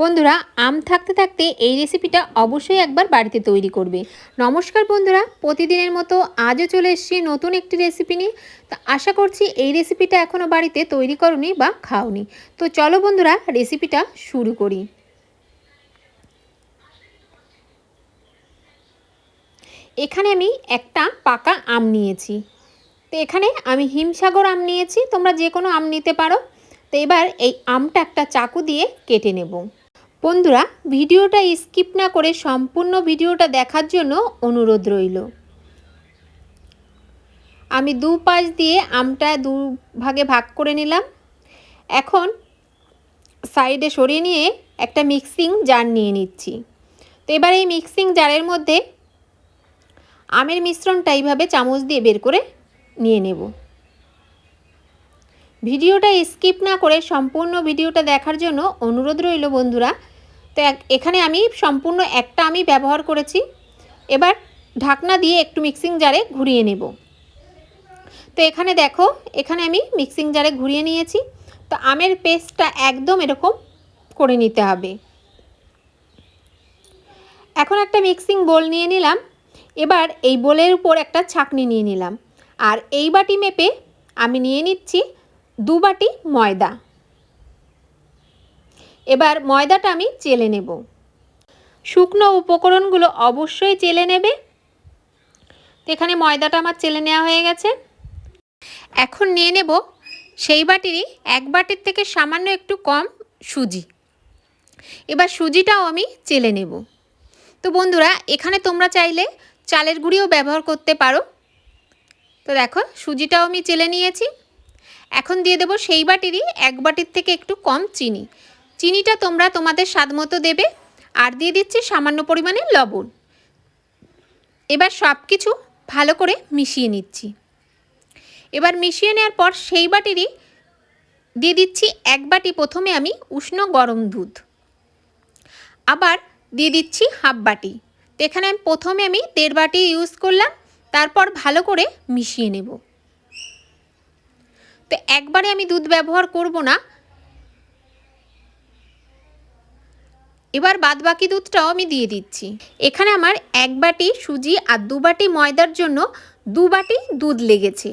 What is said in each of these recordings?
বন্ধুরা, আম থাকতে থাকতে এই রেসিপিটা অবশ্যই একবার বাড়িতে তৈরি করবে। নমস্কার বন্ধুরা, প্রতিদিনের মতো আজও চলে এসেছি নতুন একটি রেসিপি নিয়ে। তা আশা করছি এই রেসিপিটা এখনও বাড়িতে তৈরি করনি বা খাওনি। তো চলো বন্ধুরা রেসিপিটা শুরু করি। এখানে আমি একটা পাকা আম নিয়েছি। তো এখানে আমি হিমসাগর আম নিয়েছি, তোমরা যে কোনো আম নিতে পারো। তো এবার এই আমটা একটা চাকু দিয়ে কেটে নেব। বন্ধুরা, ভিডিওটা স্কিপ না করে সম্পূর্ণ ভিডিওটা দেখার জন্য অনুরোধ রইল। আমি দু পাশ দিয়ে আমটা দু ভাগে ভাগ করে নিলাম। এখন সাইডে সরিয়ে নিয়ে একটা মিক্সিং জার নিয়ে নিচ্ছি। তো এবার এই মিক্সিং জারের মধ্যে আমের মিশ্রণটা এইভাবে চামচ দিয়ে বের করে নিয়ে নেব। ভিডিওটা স্কিপ না করে সম্পূর্ণ ভিডিওটা দেখার জন্য অনুরোধ রইল বন্ধুরা তো এখানে আমি সম্পূর্ণ একটা আমি ব্যবহার করেছি। এবার ঢাকনা দিয়ে একটু মিক্সিং জারে ঘুরিয়ে নেব। তো এখানে দেখো, এখানে আমি মিক্সিং জারে ঘুরিয়ে নিয়েছি। তো আমের পেস্টটা একদম এরকম করে নিতে হবে। এখন একটা মিক্সিং বোল নিয়ে নিলাম। এবার এই বোলের উপর একটা ছাকনি নিয়ে নিলাম। আর এই বাটি মেপে আমি নিয়ে নিচ্ছি দু বাটি ময়দা। এবার ময়দাটা আমি চেলে নেব। শুকনো উপকরণগুলো অবশ্যই চেলে নেবে। তো এখানে ময়দাটা আমার চেলে নেওয়া হয়ে গেছে। এখন নিয়ে নেব সেই বাটিরই এক বাটির থেকে সামান্য একটু কম সুজি। এবার সুজিটাও আমি চেলে নেব। তো বন্ধুরা, এখানে তোমরা চাইলে চালের গুঁড়িও ব্যবহার করতে পারো। তো দেখো, সুজিটাও আমি চেলে নিয়েছি। এখন দিয়ে দেবো সেই বাটিরই এক বাটির থেকে একটু কম চিনি। চিনিটা তোমরা তোমাদের স্বাদ মতো দেবে, আর দিয়ে দিচ্ছি সামান্য পরিমাণে লবণ। এবার সব কিছু ভালো করে মিশিয়ে নিচ্ছি। এবার মিশিয়ে নেওয়ার পর সেই বাটিরই দিয়ে দিচ্ছি এক বাটি প্রথমে আমি উষ্ণ গরম দুধ। আবার দিয়ে দিচ্ছি হাফ বাটি। তো এখানে আমি প্রথমে আমি দেড় বাটি ইউজ করলাম, তারপর ভালো করে মিশিয়ে নেব। তো একবারে আমি দুধ ব্যবহার করব না এবার বাদ বাকি দুধটাও আমি দিয়ে দিচ্ছি। এখানে আমার এক বাটি সুজি আর দু বাটি ময়দার জন্য দু বাটি দুধ লেগেছে।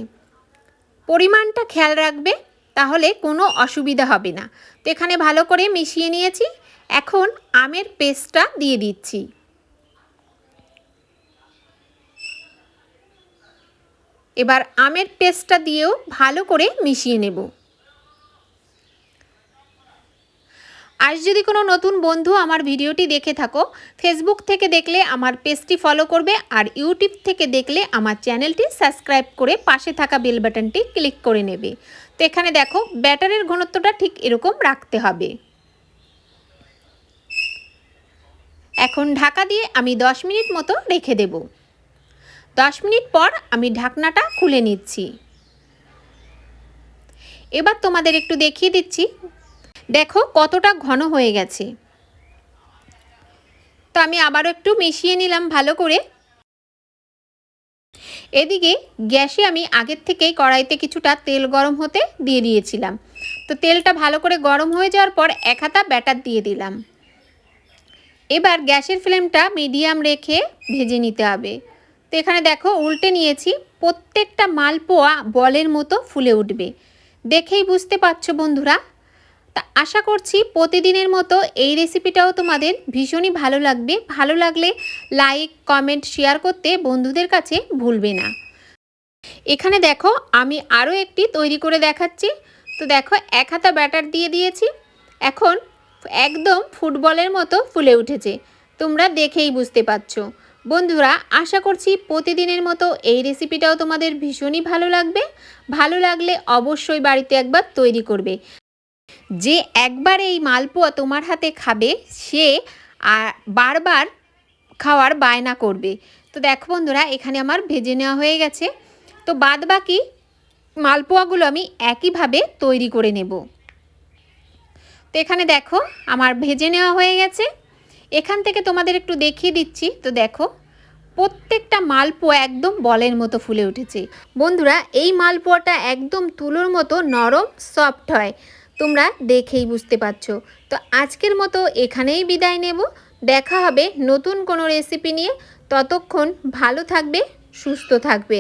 পরিমাণটা খেয়াল রাখবে, তাহলে কোনো অসুবিধা হবে না। তো এখানে ভালো করে মিশিয়ে নিয়েছি। এখন আমের পেস্টটা দিয়ে দিচ্ছি। এবার আমের পেস্টটা দিয়েও ভালো করে মিশিয়ে নেব। আজ যদি কোনো নতুন বন্ধু আমার ভিডিওটি দেখে থাকো ফেসবুক থেকে দেখলে আমার পেজটি ফলো করবে আর ইউটিউব থেকে দেখলে আমার চ্যানেলটি সাবস্ক্রাইব করে পাশে থাকা বেল বাটনটি ক্লিক করে নেবে। তো এখানে দেখো, ব্যাটারের ঘনত্বটা ঠিক এরকম রাখতে হবে। এখন ঢাকা দিয়ে আমি দশ মিনিট মতো রেখে দেব। দশ মিনিট পর আমি ঢাকনাটা খুলে নিচ্ছি। এবার তোমাদের একটু দেখিয়ে দিচ্ছি দেখো কতটা ঘন হয়ে গেছে। তো আমি আবারও একটু মিশিয়ে নিলাম ভালো করে। এদিকে গ্যাসে আমি আগের থেকেই কড়াইতে কিছুটা তেল গরম হতে দিয়ে দিয়েছিলাম। তো তেলটা ভালো করে গরম হয়ে যাওয়ার পর এক হাতা ব্যাটার দিয়ে দিলাম। এবার গ্যাসের ফ্লেমটা মিডিয়াম রেখে ভেজে নিতে হবে। তো এখানে দেখো উল্টে নিয়েছি, প্রত্যেকটা মালপোয়া বলের মতো ফুলে উঠবে। দেখেই বুঝতে পারছ বন্ধুরা তা আশা করছি প্রতিদিনের মতো এই রেসিপিটাও তোমাদের ভীষণই ভালো লাগবে। ভালো লাগলে লাইক কমেন্ট শেয়ার করতে বন্ধুদের কাছে ভুলবে না। এখানে দেখো আমি আরও একটি তৈরি করে দেখাচ্ছি। তো দেখো এক হাতা ব্যাটার দিয়ে দিয়েছি। এখন একদম ফুটবলের মতো ফুলে উঠেছে। তোমরা দেখেই বুঝতে পারছ। বন্ধুরা, আশা করছি প্রতিদিনের মতো এই রেসিপিটাও তোমাদের ভীষণই ভালো লাগবে। ভালো লাগলে অবশ্যই বাড়িতে একবার তৈরি করবে। যে একবার এই মালপোয়া তোমার হাতে খাবে, সে আর বারবার খাওয়ার বায়না করবে। তো দেখো বন্ধুরা, এখানে আমার ভেজে নেওয়া হয়ে গেছে। তো বাদ বাকি মালপোয়াগুলো আমি একইভাবে তৈরি করে নেব। তো এখানে দেখো, আমার ভেজে নেওয়া হয়ে গেছে। এখান থেকে তোমাদের একটু দেখিয়ে দিচ্ছি। তো দেখো, প্রত্যেকটা মালপোয়া একদম বলের মতো ফুলে উঠেছে। বন্ধুরা, এই মালপোয়াটা একদম তুলোর মতো নরম, সফট হয়। তোমরা দেখেই বুঝতে পারছ। তো আজকের মতো এখানেই বিদায় নেব। দেখা হবে নতুন কোনো রেসিপি নিয়ে। ততক্ষণ ভালো থাকবে, সুস্থ থাকবে।